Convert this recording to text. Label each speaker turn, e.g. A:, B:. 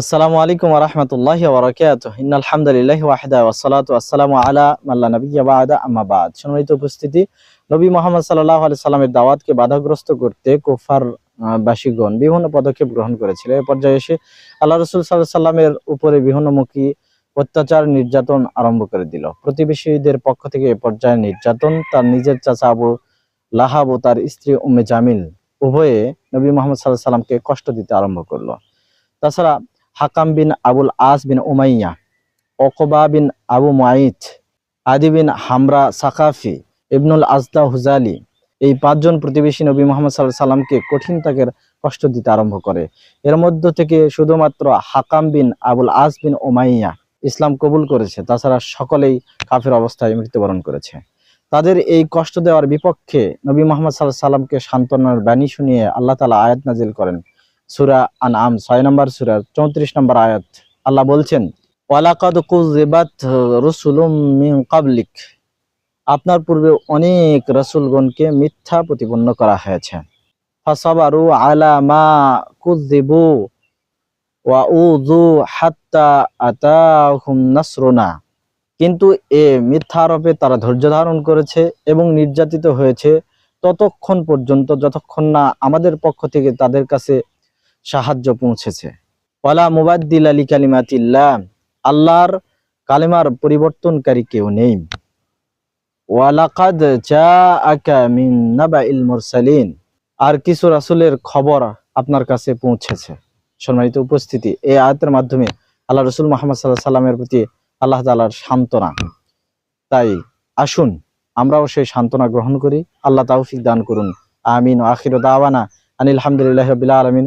A: আসসালামু আলাইকুম রহমতুল্লাহ ওবরাকাত আলহামদুলিল্লাহ ওয়াহদা ওয়াসালাতু আসসালামু আলা মাল্লা নবিয়্যা বাদা। আম্মা বাদ। সম্মানিত উপস্থিতি, নবী মোহাম্মদ সাল্লাল্লাহু আলাইহি সাল্লামের দাওয়াতকে বাধাগ্রস্ত করতে কুফার বাসীগণ বিভিন্ন পদক্ষেপ গ্রহণ করেছিল। এই পর্যায়ে এসে আল্লাহ রসুল সাল্লাহ সাল্লামের উপরে বিভিন্নমুখী অত্যাচার নির্যাতন আরম্ভ করে দিল। প্রতিবেশীদের পক্ষ থেকে এ পর্যায়ে নির্যাতন, তার নিজের চাচা আবু লাহাব ও তার স্ত্রী উম্মে জামিল উভয়ে নবী মোহাম্মদ সাল্লাহ সাল্লামকে কষ্ট দিতে আরম্ভ করল। তাছাড়া Hakam bin Abul As bin Umayya Uqba bin Abu Muait Adi bin Hamra সাকাফি ইবনুল আজদা হুজালি এই পাঁচজন প্রতিবেশী নবী মোহাম্মদ সাল্লাহ সাল্লামকে কঠিন তাকের কষ্ট দিতে আরম্ভ করে। এর মধ্য থেকে শুধুমাত্র হাকাম বিন আবুল আস বিন ওমাইয়া ইসলাম কবুল করেছে, তাছাড়া সকলেই কাফের অবস্থায় মৃত্যুবরণ করেছে। তাদের এই কষ্ট দেওয়ার বিপক্ষে নবী মোহাম্মদ সাল্লাহ সাল্লামকে সান্ত্বনার বাণী শুনিয়ে আল্লাহ তালা আয়াত নাজিল করেন সুরা আনআম, ছয় নম্বর সুরা চৌত্রিশ নম্বর আয়াত। আল্লাহ বলছেন, ওয়ালাকাদ কুযিবাত রুসুলুম আপনার পূর্বে অনেক রাসূলগণকে মিথ্যা প্রতিপন্ন করা হয়েছে। ফাসাবারু আলা মা কিন্তু এ মিথ্যা আরোপে তারা ধৈর্য ধারণ করেছে এবং নির্যাতিত হয়েছে ততক্ষণ পর্যন্ত, যতক্ষণ না আমাদের পক্ষ থেকে তাদের কাছে সাহায্য পৌঁছেছে। ওয়ালা মুবাদ্দিল আলী কালিমাতিল্লাহ আল্লাহর কালিমার পরিবর্তনকারী কেউ নেই। আর কিছু রাসূলের খবর আপনার কাছে পৌঁছেছে। সম্মানিত উপস্থিতি, এই আয়াতের মাধ্যমে আল্লাহ রসুল মোহাম্মদ সাল্লাহ সাল্লামের প্রতি আল্লাহ তালার সান্ত্বনা। তাই আসুন, আমরাও সেই সান্ত্বনা গ্রহণ করি। আল্লাহ তাওফিক দান করুন। আমিন। আখির দাওয়ানা আনিল হামদুলিল্লাহ রাব্বিল আলামিন।